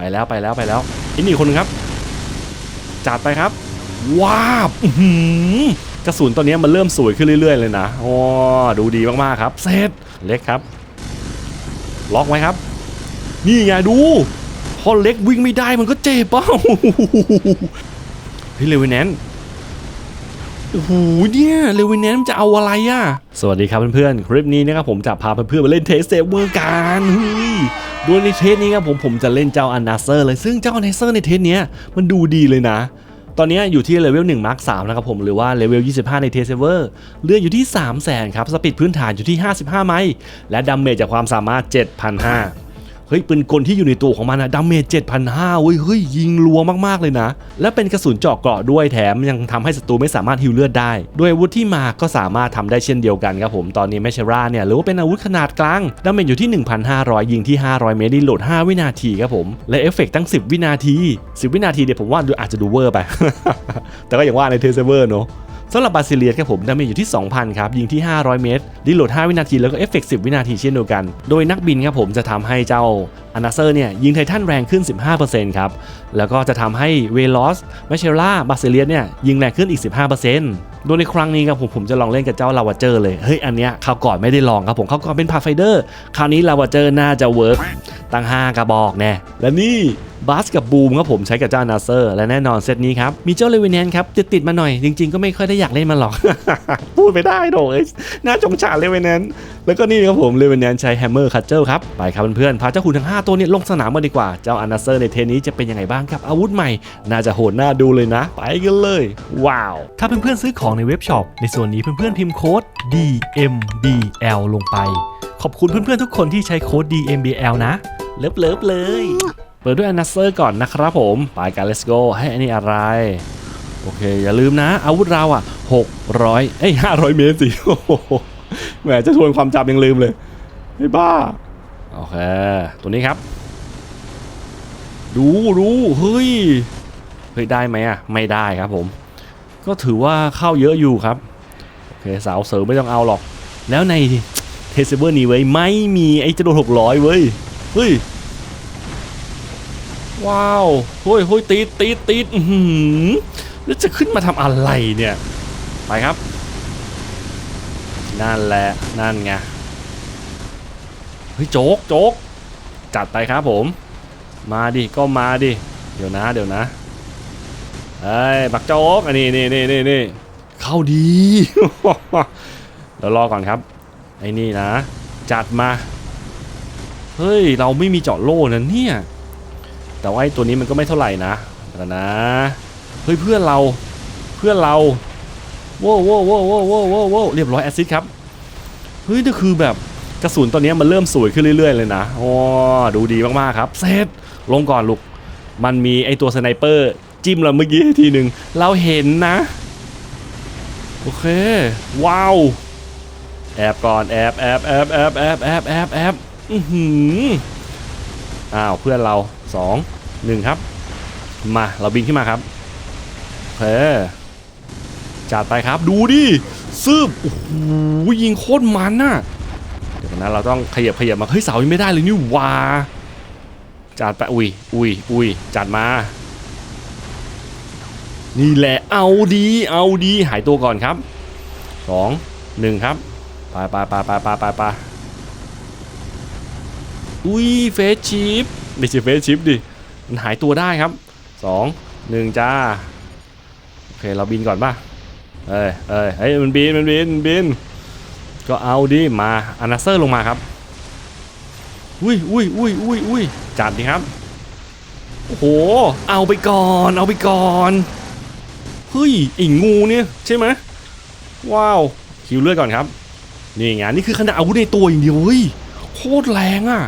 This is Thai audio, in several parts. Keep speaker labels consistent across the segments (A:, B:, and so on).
A: ไปแล้วไปแล้วไปแล้วอีกนี่คนหนึงครับ จัดไปครับ ว้าบกระสุนตอนนี้มันเริ่มสวยขึ้นเรื่อย ๆ เลยนะโอ้ดูดีมากๆครับเซตเล็กครับ ล็อกไว้ครับ นี่ไงดู พอเล็กวิ่งไม่ได้มันก็เจ็บเป้าเฮ้ยเลวินแนน โอ้โหเนี่ยเลวินแนนจะเอาอะไรอะสวัสดีครับเพื่อนๆ คลิปนี้นะครับผมจะพาเพื่อนๆมาเล่นเทสเซเวอร์กันเฮ้ยโดยในเทสนี้ครับผมผมจะเล่นเจ้าอันนาเซอร์เลย ซึ่งเจ้าอันนาเซอร์ในเทสเนี้ยมันดูดีเลยนะ ตอนนี้อยู่ที่เลเวล1มาร์ค3นะครับผมหรือว่าเลเวล25 ในเทสเซเวอร์เลือดอยู่ที่ 3 0 0แสนครับ สปีดพื้นฐานอยู่ที่ 55 ไมล์และดัมเมจจากความสามารถ 7,500 เฮ้ยปืนกลที่อยู่ในตัวของมันอะดาเมจ7,500เว้ยเฮ้ยยิงรัวมากๆเลยนะ และเป็นกระสุนเจาะเกราะด้วยแถมยังทำให้ศัตรูไม่สามารถฮิวเลือดได้ด้วยอาวุธที่มาก็สามารถทำได้เช่นเดียวกันครับผมตอนนี้แมชราเนี่ยหรือว่าเป็นอาวุธขนาดกลางดาเมจอยู่ที่ 1,500 ยิงที่ 500 เมตรรีโหลด 5 วินาทีครับผมและเอฟเฟกต์ตั้ง 10 วินาที 10 วินาทีเดี๋ยวผมว่าดูอาจจะดูเวอร์ไป แต่ก็อย่างว่าในเทเซเวอร์เนาะ สำหรับบาซิเลียสครับผมดาเมจอยู่ที่ 2,000 ครับ ยิงที่ 500 เมตรรีโหลด 5 วินาที แล้วก็เอฟเฟกต์10 วินาทีเช่นเดียวกัน โดยนักบินครับผมจะทำให้เจ้าอนาเซอร์เนี่ยยิงไททันแรงขึ้น 15%ครับ แล้วก็จะทำให้เวลอสแมชเชล่าบาซิเลียสเนี่ยยิงแรงขึ้นอีก 15%โดยในครั้งนี้ครับผมผมจะลองเล่นกับเจ้าลาวาเจอร์เลยเฮ้ยอันเนี้ยคราวก่อนไม่ได้ลองครับผมคราวก่อนเป็นพาไฟเดอร์คราวนี้ลาวาเจอร์น่าจะเวิร์กตั้ง 5 กระบอกแน่และนี่ บัสกับบูมครับผมใช้กับเจ้านาเซอร์ และแน่นอนเซตนี้ครับ มีเจ้าเลวินแนนครับติดติดมาหน่อย จริง ๆ ก็ไม่ค่อยได้อยากเล่นมันหรอก พูดไม่ได้โดยน่าจงฉาเลวินแนนแล้วก็นี่ครับผมเลวินแนนใช้แฮมเมอร์คัตเจลครับไปครับเพื่อนๆพาเจ้าหุ่นทั้ง 5 ตัวเนี้ลงสนามมาดีกว่าเจ้าอานาเซอร์ในเทนนี้จะเป็นยังไงบ้างครับอาวุธใหม่ น่าจะโหดน่าดูเลยนะ ไปกันเลย ว้าว ถ้าเพื่อนๆซื้อของในเว็บช็อปในส่วนนี้เพื่อนๆพิมพ์โค้ด DMBL ลงไป ขอบคุณเพื่อนๆทุกคนที่ใช้โค้ด DMBL นะเลิฟๆเลย เปิดด้วยอนาเซอร์ก่อนนะครับผม ไปกัน let's go ให้อันนี้อะไร โอเค อย่าลืมนะ อาวุธเราอะ 600 เอ้ย 500 เมตรสิโอ้โหแหมจะทวนความจำยังลืมเลยไอ้บ้า โอเค ตัวนี้ครับ ดูดูเฮ้ย เฮ้ย ได้ไหมอะ ไม่ได้ครับผม ก็ถือว่าเข้าเยอะอยู่ครับ โอเค สาวเสริมไม่ต้องเอาหรอก แล้วในเทสเบอร์นี้เว้ยไม่มีไอ้จรวด600 เว้ย เฮ้ย ว้าวเฮ้ยเฮ้ยตีดตีดตีดอือหือแล้วจะขึ้นมาทำอะไรเนี่ย ไปครับ นั่นแหละ นั่นไง เฮ้ยโจ๊กโจ๊กจัดไปครับผม มาดิ ก็มาดิ เดี๋ยวนะ เดี๋ยวนะเอ้ยบักโจ๊กอันนี้นี่นี่นี่นี่เข้าดีเดี๋ยวรอก่อนครับ ไอ้นี่นะ จัดมา เฮ้ย เราไม่มีเจาะโล่นะเนี่ย แต่ว่าไอ้ตัวนี้มันก็ไม่เท่าไหร่นะเดี๋ยวนะเฮ้ยเพื่อนเราเพื่อนเราโว้วโว้วโว้วโว้วโว้วโว้วโว้เรียบร้อยแอซซิดครับเฮ้ยนี่คือแบบกระสุนตอนนี้มันเริ่มสวยขึ้นเรื่อยๆเลยนะโอ้ดูดีมากๆครับเซตลงก่อนลูกมันมีไอตัวสไนเปอร์จิ้มเราเมื่อกี้ทีหนึ่งเราเห็นนะโอเคว้าวแอบก่อนแอบแอบแอบแอบแอบแอบแอบแอบอือหือ อ้าวเพื่อนเราสองหนึ่งครับ มาเราบินขึ้นมาครับโอเคจัดไปครับดูดิซึบโอ้โหยิงโคตรมันน่ะเดี๋ยวนะเราต้องขยับขยับมาเฮ้ยเสายังไม่ได้เลยนี่ว่าจัดไปอุ้ยอุ้ยอุ้ยจัดมา นี่แหละเอาดีเอาดีหายตัวก่อนครับสองหนึ่งครับไปไปไปไปไปไปไป อุ้ยเฟสชิปไม่ใช่เฟสชิปดิ มันหายตัวได้ครับสองหนึ่งจ้า โอเค เราบินก่อนป่ะ เอ้ยเอ้ยเฮ้ย มันบิน มันบิน บิน ก็เอาดิมาอานาเซอร์ลงมาครับ อุ้ยอุ้ยอุ้ยอุ้ยอุ้ยจัดดิครับ โอ้โห เอาไปก่อน เอาไปก่อน เฮ้ยไอ้งูเนี่ยใช่ไหมว้าว คิวเลือดก่อนครับ นี่ไง นี่คือขนาดอาวุธในตัวอย่างเดียวเฮ้ย โคตรแรงอะ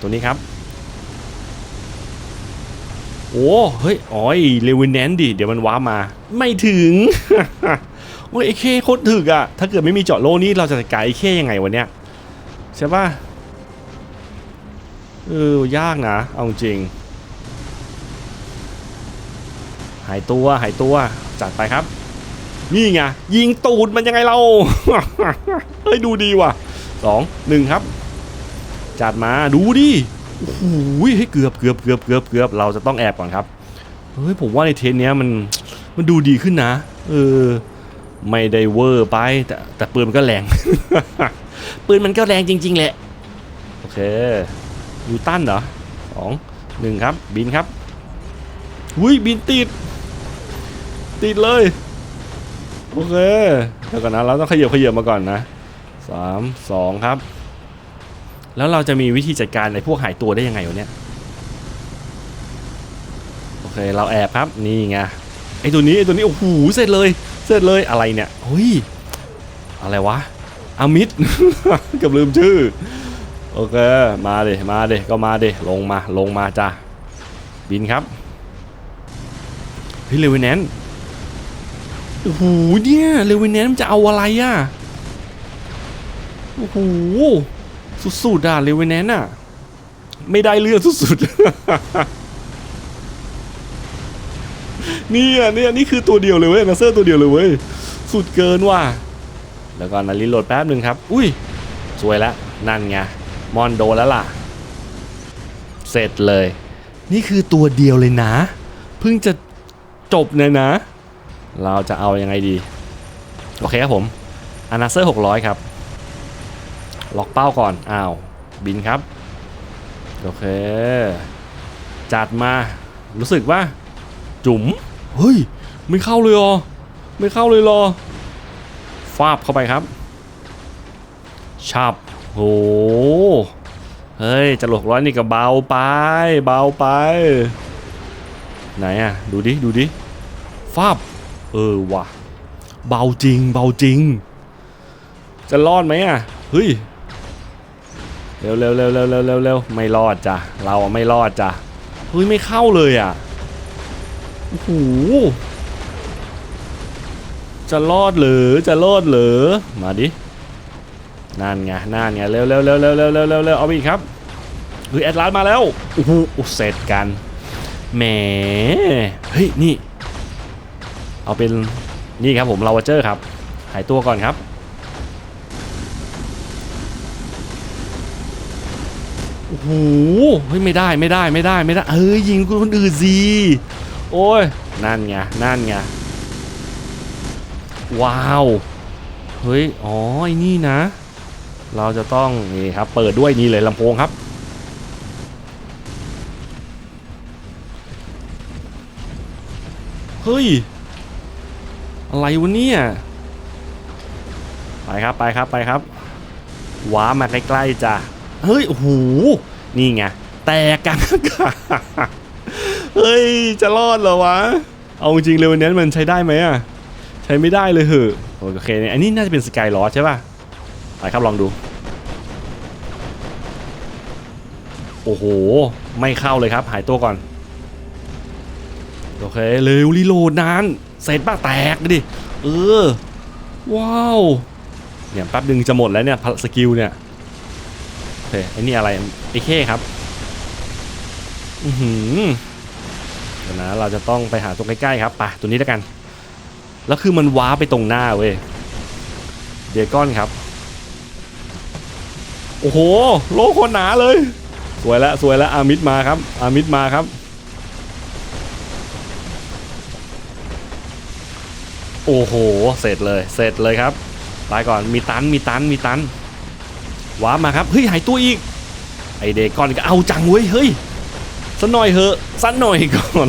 A: ตัวนี้ครับ โอ้เฮ้ยอ๋อยเลวินแนนดิเดี๋ยวมันว้ามา ไม่ถึงโอ้ยไอเคโคตรถึกอะถ้าเกิดไม่มีเจาะโลนี่เราจะจัดการไอเคยังไงวันเนี้ยใช่ป่ะเออยากนะ เอาจริง หายตัวหายตัวจัดไปครับ นี่ไงยิงตูดมันยังไงเรา เฮ้ยดูดีว่ะสองหนึ่งครับ จัดมาดูดิโอ้โหให้เกือบเกือบเกือบเกือบเกือบเราจะต้องแอบก่อนครับเฮ้ยผมว่าในเทสเนี้ยมันมันดูดีขึ้นนะเออไม่ได้เวอร์ไปแต่แต่ปืนมันก็แรง ปืนมันก็แรงจริง ๆ แหละ โอเคยูตันเหรอสองหนึ่งครับ บินครับอุ้ยบินติด ติดเลย โอเคเดี๋ยวก่อนนะ เราต้องขยับขยับมาก่อนนะสามสองครับ แล้วเราจะมีวิธีจัดการในพวกหายตัวได้ยังไงวะเนี่ยโอเคเราแอบครับนี่ไงไอตัวนี้ไอตัวนี้โอ้โหเสร็จเลย เสร็จเลยอะไรเนี่ยเฮ้ยอะไรวะอามิดเกับลืมชื่อโอเคมาเดมาเดก็มาเดลงมาลงมาจ้าบินครับเฮ้ยเลวินแนนโอ้โหเนี่ยเลวินแนนมันจะเอาอะไรอะโอ้โห สุดๆอะเลเวนแนนอะ ไม่ได้เรื่องสุดๆนี่อะเนี่ยนี่คือตัวเดียวเลยเว้ยนาเซอร์ตัวเดียวเลยเว้ย สุดเกินว่ะ แล้วก็นารีโหลดแป๊บหนึ่งครับ อุ้ย สวยแล้ว นั่นไง มอนโดแล้วล่ะ เสร็จเลย นี่คือตัวเดียวเลยนะ เพิ่งจะจบเนี่ยนะ เราจะเอายังไงดี โอเคครับผมอนาเซอร์600 ครับ ล็อกเป้าก่อน อ้าว บินครับ โอเค จัดมา รู้สึกว่า จุ๋ม เฮ้ย ไม่เข้าเลยหรอไม่เข้าเลยหรอ ฟาบเข้าไปครับชับโห เฮ้ย จะหลกร้อยนี่ก็เบาไป เบาไป ไหนอะดูดิ ดูดิ ฟาบ เออว่ะ เบาจริง เบาจริง จะรอดไหมอะเฮ้ย เร็วเร็วเร็วเร็วเร็วเร็วเร็วไม่รอดจ้ะเราไม่รอดจ้ะเฮ้ยไม่เข้าเลยอะโอ้โหจะรอดหรือจะรอดหรือมาดินั่นไงนั่นไงเร็วเร็วเร็วเร็วเร็วเร็วเร็วเอาไปอีกครับเฮ้ยแอดลาสมาแล้วโอ้โหเสร็จกันแหมเฮ้ยนี่ เอาเป็นนี่ครับผมลาวเจอร์ครับ หายตัวก่อนครับ โอ้โหเฮ้ยไม่ได้ไม่ได้ไม่ได้ไม่ได้เอ้ยยิงคนอื่นสิโอ้ยนั่นไงนั่นไงว้าวเฮ้ยอ๋อไอ้นี่นะ เราจะต้องนี่ครับเปิดด้วยนี่เลยลำโพงครับเฮ้ยอะไรวะเนี่ยไปครับไปครับไปครับว้ามาใกล้ๆจ้ะ เฮ้ยโอ้โหนี่ไงแตกกันเฮ้ยจะรอดเหรอวะ เอาจริงเลยวันนี้มันใช้ได้ไหมอะใช้ไม่ได้เลยเหอะโอเคเนี่ยอันนี้น่าจะเป็นสกายลอสใช่ป่ะไปครับลองดู โอ้โห ไม่เข้าเลยครับ หายตัวก่อน โอเคเร็วรีโหลดนานเสร็จป่ะแตกดิ เออ ว้าว เนี่ยแป๊บดึงจะหมดแล้วเนี่ยสกิลเนี่ย โอเคไอ้นี่อะไรไอ้เข้ครับ อือหือเดี๋ยวนะ เราจะต้องไปหาตรงใกล้ๆครับไปตัวนี้แล้วกัน แล้วคือมันว้าไปตรงหน้าเว้ย เดียก้อนครับ โอ้โห โลกคนหนาเลย สวยแล้วสวยแล้วอามิดมาครับ อามิดมาครับ โอ้โห เสร็จเลย เสร็จเลยครับ ไปก่อน มีตัน มีตัน มีตัน ว้ามาครับเฮ้ยหายตัวอีกไอเดก้อนก็เอาจังเว้ยเฮ้ยสักหน่อยเหอะสักหน่อยก่อน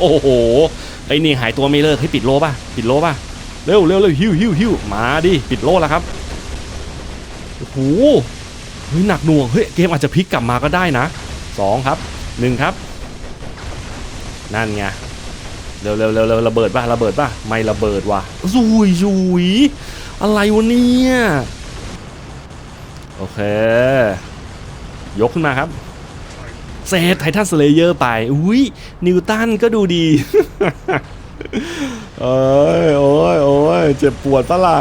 A: โอ้โหไอนี่หายตัวไม่เลิกให้ปิดโลป่ะปิดโลป่ะเร็วเร็วเร็วฮิวฮิวฮิวมาดิปิดโลแล้วครับโอ้โหเฮ้ยหนักหน่วงเฮ้ยเกมอาจจะพลิกกลับมาก็ได้นะสองครับหนึ่งครับ นั่นไงเร็วเร็วเร็วเร็วระเบิดป่ะระเบิดป่ะไม่ระเบิดว่ะซุยซุยอะไรวะเนี่ย โอเค ยกขึ้นมาครับเซตไททันสเลเยอร์ไป อุ้ยนิวตันก็ดูดีเอ้ยโอ้ยโอ้ยเจ็บปวดปะล่ะ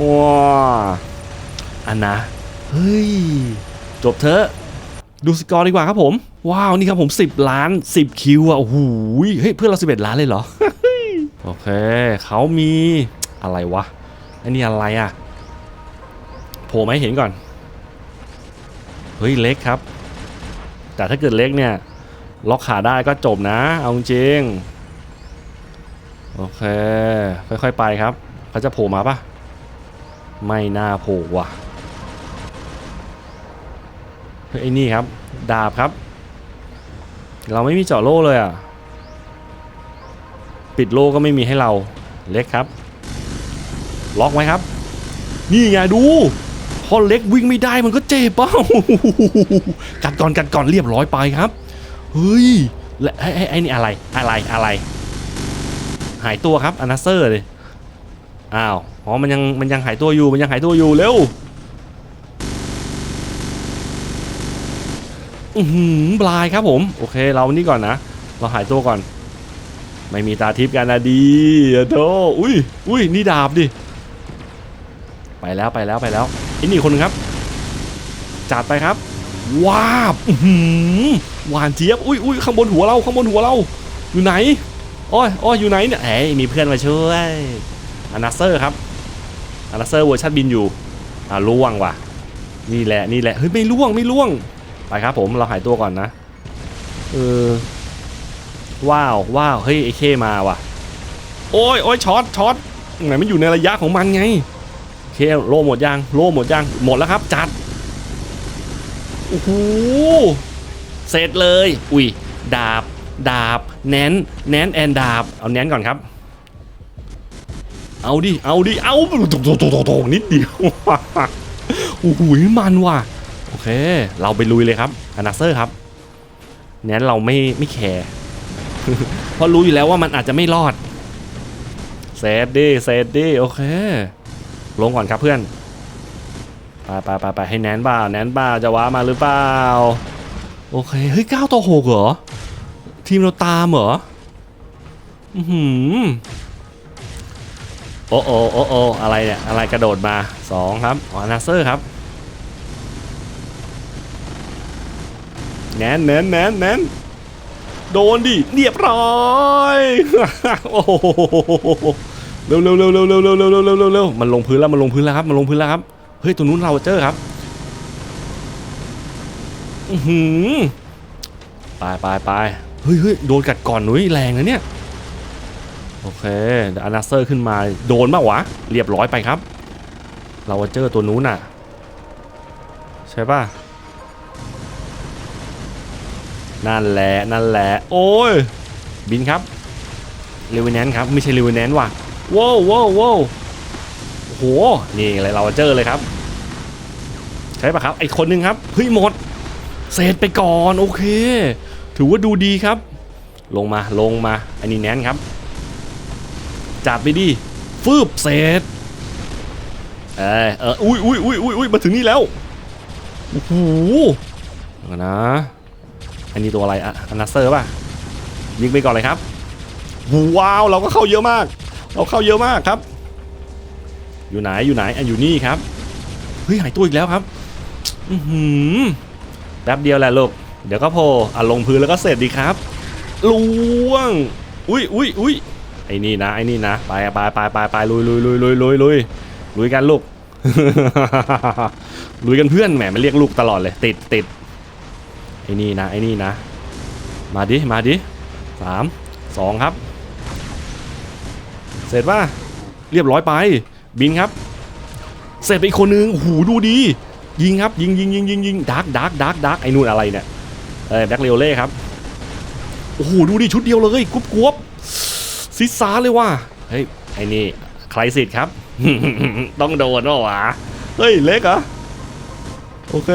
A: ว้าอันนะ เฮ้ย จบเถอะ ดูสกอร์ดีกว่าครับผม ว้าว นี่ครับผม 10 ล้าน 10 คิวอะโอ้โหเฮ้ย เพื่อนเรา 11 ล้านเลยเหรอ โอเค เขามีอะไรวะอันนี้อะไรอะโผล่มาให้เห็นก่อน เฮ้ยเล็กครับ แต่ถ้าเกิดเล็กเนี่ย ล็อกขาได้ก็จบนะ เอาจริง โอเค ค่อยๆไปครับเขาจะโผล่มาปะไม่น่าโผล่ว่ะไอ้นี่ครับ ดาบครับ เราไม่มีเจาะโล่เลยอะ ปิดโล่ก็ไม่มีให้เรา เล็กครับ ล็อกไว้ครับ นี่ไงดู พอเล็กวิ่งไม่ได้มันก็เจ็บเป้ากัดก่อนกัดก่อนเรียบร้อยไปครับ เฮ้ย และไอ้ไอ้นี่อะไรอะไรอะไร หายตัวครับอนาเซอร์เลยอ้าวอ๋อมันยังมันยังหายตัวอยู่มันยังหายตัวอยู่เร็วอือหือบลายครับผม โอเคเรานี่ก่อนนะ เราหายตัวก่อน ไม่มีตาทิพย์กันนะดีโธ่อุ้ยอุ้ยนี่ดาบดิ ไปแล้วไปแล้วไปแล้ว อ้นี่คนหนึ่งครับ จัดไปครับ ว้าบหวานเจี๊ยบ อุ้ยอุ้ยข้างบนหัวเราข้างบนหัวเรา อยู่ไหนอ้อยอ้อยอยู่ไหนเนี่ยเอ้ยมีเพื่อนมาช่วยอนาเซอร์ครับอนาเซอร์เวอร์ชันบินอยู่ อ่าล่วงว่ะ นี่แหละนี่แหละ เฮ้ยไม่ล่วงไม่ล่วง ไปครับผมเราหายตัวก่อนนะ เออ ว้าวว้าวเฮ้ยไอเคมาว่ะ โอ้ยโอ้ยช็อตช็อตไหนมันอยู่ในระยะของมันไง เคโลหมดยังโลหมดยังหมดแล้วครับ จัดโอ้โหเสร็จเลย อุ้ยดาบ ดาบ แนนแนนแอนดาบ เอาแนนก่อนครับ เอาดิ เอาดิ เอาตโตโตโตโตนิดเดียวโอ้โหมันว่ะ โอเค เราไปลุยเลยครับอนาเซอร์ครับ แนนเราไม่ไม่แคร์ เพราะรู้อยู่แล้วว่ามันอาจจะไม่รอดเซฟดิเซฟดิโอเค ลงก่อนครับเพื่อนไปไปไปไปให้แนนบ้าแนนบ้าจะว้ามาหรือเปล่าโอเคเฮ้ยเก้าต่อหกเหรอทีมเราตามเหรออือหือโอ้โอโอ้โออะไรเนี่ยอะไรกระโดดมาสองครับอ๋อนาเซอร์ครับแนนแนนแนนแนนโดนดิเรียบร้อย โอ้โห เร็วเร็วเร็วเร็วเร็วเร็วเร็วเร็วเร็วเร็วเร็วมันลงพื้นแล้วมันลงพื้นแล้วครับมันลงพื้นแล้วครับเฮ้ยตัวนู้นเราเจอครับอือหือไปไปไปเฮ้ยเฮ้ยโดนกัดก่อนหนุ่ยแรงนะเนี่ยโอเคเดี๋ยวอนาเซอร์ขึ้นมาโดนมากวะเรียบร้อยไปครับ เราเจอตัวนู้นน่ะ ใช่ป่ะนั่นแหละนั่นแหละ โอ้ยบินครับเรเวแนนครับ ไม่ใช่เรเวแนนว่ะ ว้าวว้าวว้าวโอ้โห นี่อะไรเราเจอเลยครับ ใช่ปะครับไอคนหนึงครับเฮ้ยหมดเสร็จไปก่อน โอเค ถือว่าดูดีครับ ลงมาลงมา อันนี้แนนครับ จัดไปดิฟืบเสร็จเออเอออุ้ยอุ้ยอุ้ยอุ้ยอุ้ยมาถึงนี่แล้วโอ้โหนะ อันนี้ตัวอะไรอะอันนัสเซอร์ป่ะยิงไปก่อนเลยครับ ว้าว เราก็เข้าเยอะมาก เราเข้าเยอะมากครับ อยู่ไหนอยู่ไหนอะอยู่นี่ครับเฮ้ยหายตัวอีกแล้วครับอือหือแป๊บเดียวแหละลูกเดี๋ยวก็โผล่อะลงพื้นแล้วก็เสร็จดีครับล่วง อุ้ยอุ้ยอุ้ยไอ้นี่นะไอ้นี่นะไปไปไปไปไปลุยลุยลุยลุยลุยลุยลุยกันลูกลุยกันเพื่อนแหมมันเรียกลูกตลอดเลย ติดติดไอ้นี่นะไอ้นี่นะ มาดิมาดิสามสองครับ เสร็จป่ะเรียบร้อยไป บินครับ เสร็จไปอีกคนนึงโอ้โหดูดี ยิงครับ ยิงยิงยิงยิงยิงดาร์กดาร์กดาร์กดาร์กไอ้นู่นอะไรเนี่ยเออแบ็คเรลเล่ครับโอ้โหดูดิชุดเดียวเลยกรุ๊บกรุ๊บซิซาเลยว่ะเฮ้ยไอ้นี่ใครสิทธิ์ครับ ต้องโดนวะวะเฮ้ยเล็กเหรอโอเค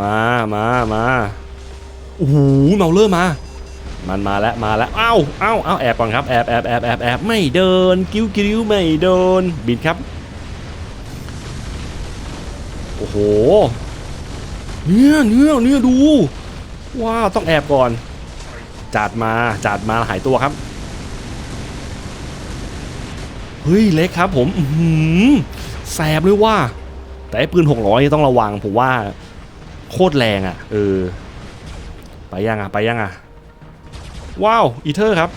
A: มามามาโอ้โหเมาเลอร์มา มันมาแล้วมาแล้วเอ้าเอ้าเอ้าแอบก่อนครับแอบแอบแอบแอบแอบไม่เดินกิ้วกิ้วไม่เดินบินครับโอ้โหเนี่ยเนี่ยเนี่ยดูว้าวต้องแอบก่อนจัดมาจัดมาหายตัวครับเฮ้ยเล็กครับผมหือแสบเลยว่า แต่ไอ้ปืน 600 ต้องระวังผมว่าโคตรแรงอะเออไปยังอะไปยังอะ ว้าวอีเทอร์ครับ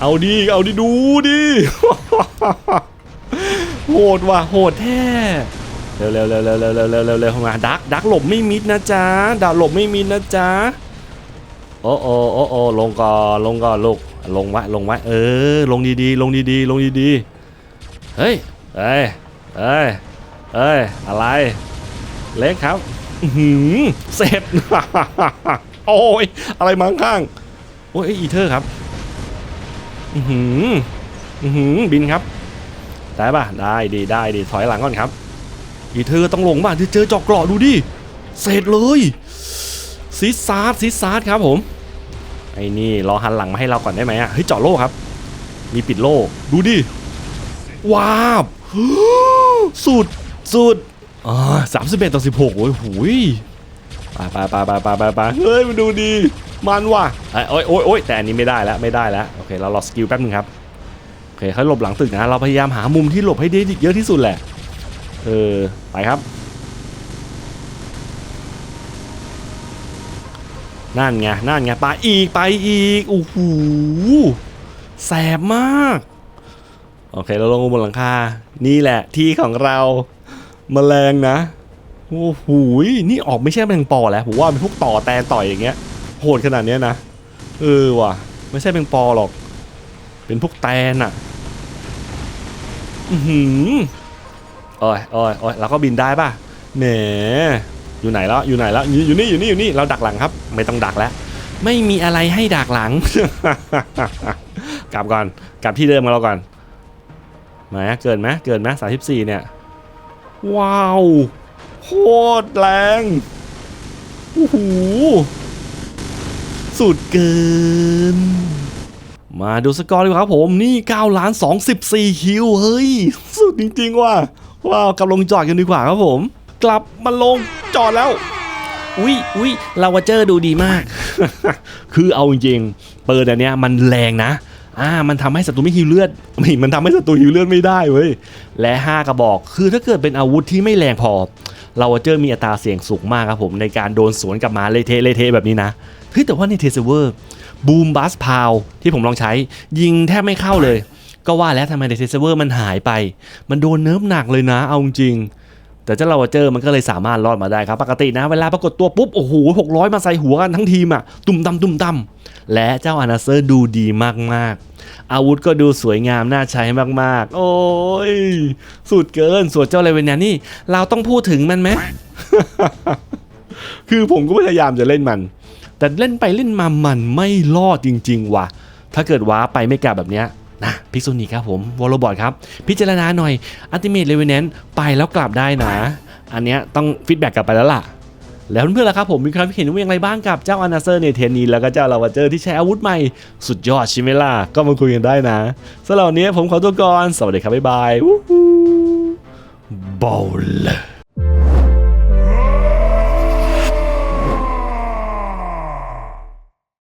A: เอาดีเอาดีดูดิโหดว่ะโหดแท้เร็วเร็วเร็วเร็วเร็วเร็วเร็วเร็วเร็วเข้ามาดักดักหลบไม่มิดนะจ๊ะดักหลบไม่มิดนะจ๊ะโอ้โอ้โอ้โอ้ลงก่อนลงก่อนลูกลงไว้ลงไว้เออ ลงดีๆ ลงดีๆ ลงดีๆ เฮ้ยเอ้ยเอ้ยเอ้ยอะไร เล็กครับหือเสร็จ อ้ยอะไรมาข้างๆโอ้ยอีเทอร์ครับอือหืออือหือบินครับได้ป่ะได้ดีได้ดีถอยหลังก่อนครับ อีเธอต้องลงบ้างที่เจอจอกเกราะดูดิเสร็จเลยซิดซาร์ดซิดซาร์ดครับผมไอ้นี่รอหันหลังมาให้เราก่อนได้ไหมอะเฮ้ยเจาะโล่ครับ มีปิดโล่ดูดิว้าวสุดสุดอ่าสามสิบเอ็ดต่อสิบหกโอ้ยหูย ไปไปไปไปไปไปเฮ้ยมันดูดีมันว่ะเอ้โอ้ยโอ้ยโอ้ยแต่อันนี้ไม่ได้แล้วไม่ได้แล้วโอเคเรารอสกิลแป๊บนึงครับโอเคเขาหลบหลังตึกนะเราพยายามหามุมที่หลบให้ได้เยอะที่สุดแหละเออไปครับ นั่นไงนั่นไงไปอีกไปอีกโอ้โหแสบมากโอเคเราลงบนหลังคานี่แหละที่ของเรามแมลงนะ โอ้โหนี่ออกไม่ใช่แมงปอแล้วผมว่าเป็นพวกต่อแตนต่อยอย่างเงี้ยโหดขนาดเนี้ยนะเออว่ะ ไม่ใช่แมงปอหรอก เป็นพวกแตนอะอือหือโอ้ยโอ้ยโอ้ยเราก็บินได้ป่ะแหมอยู่ไหนแล้วอยู่ไหนแล้วอยู่นี่อยู่นี่อยู่นี่เราดักหลังครับ ไม่ต้องดักแล้วไม่มีอะไรให้ดักหลัง กลับก่อนกลับที่เดิมมาเราก่อนไหมาเกินไหมเกินไหมสามสิบสี่เนี่ย ว้าว โคตรแรงโอ้โหสุดเกิน มาดูสกอร์ดีกว่าครับผมนี่9ล้าน2 4คิวเฮ้ย สุดจริงๆว่ะว้าวกลับลงจอดกันดีกว่าครับผม กลับมาลงจอดแล้วอุ้ยอุ้ยลาวาเจอร์ดูดีมาก คือเอาจริงๆเปิดอันเนี้ยมันแรงนะ อ่า มันทำให้ศัตรูไม่ฮิวเลือดไม่มันทำให้ศัตรูฮิวเลือดไม่ได้เว้ย และ 5 กระบอก คือถ้าเกิดเป็นอาวุธที่ไม่แรงพอ ลาวาเจอร์มีอัตราเสี่ยงสูงมากครับผมในการโดนสวนกลับมาเลเทเลเทแบบนี้นะเฮ้ยแต่ว่าในเทเซเวอร์บูมบัสพาวที่ผมลองใช้ยิงแทบไม่เข้าเลย ก็ว่าแล้วทำไมในเทเซเวอร์มันหายไป มันโดนเนิร์ฟหนักเลยนะเอาจริง แต่เจ้าลาวาเจอร์มันก็เลยสามารถรอดมาได้ครับ ปกตินะเวลาปรากฏตัวปุ๊บ โอ้โหหกร้อยมาใส่หัวกันทั้งทีมอะตุ่มตำตุ่มตำและเจ้าอานาเซอร์ดูดีมากๆ อาวุธก็ดูสวยงามน่าใช้มากๆ โอ้ย สุดเกินส่วนเจ้าเลเวนเนียนี่ เราต้องพูดถึงมันไหม คือผมก็พยายามจะเล่นมัน แต่เล่นไปเล่นมามันไม่รอดจริง ๆ ว่ะถ้าเกิดว้าไปไม่กลับแบบเนี้ย นะพิกซูนีครับผมวอลบอร์ดครับ พิจารณาหน่อยอัลติเมทเลเวนแนนไปแล้วกลับได้นะ อันเนี้ยต้องฟีดแบ็กกลับไปแล้วล่ะ แล้วเพื่อนๆล่ะครับผมมีความคิดเห็นว่าอย่างไรบ้างกับเจ้าอนาเซอร์ในเทนนีแล้วก็เจ้าลาวาเจอร์ที่ใช้อาวุธใหม่สุดยอดใช่ไหมล่ะก็มาคุยกันได้นะสำหรับวันนี้ผมขอตัวก่อนสวัสดีครับบ๊ายบายวู้ฮู้บอล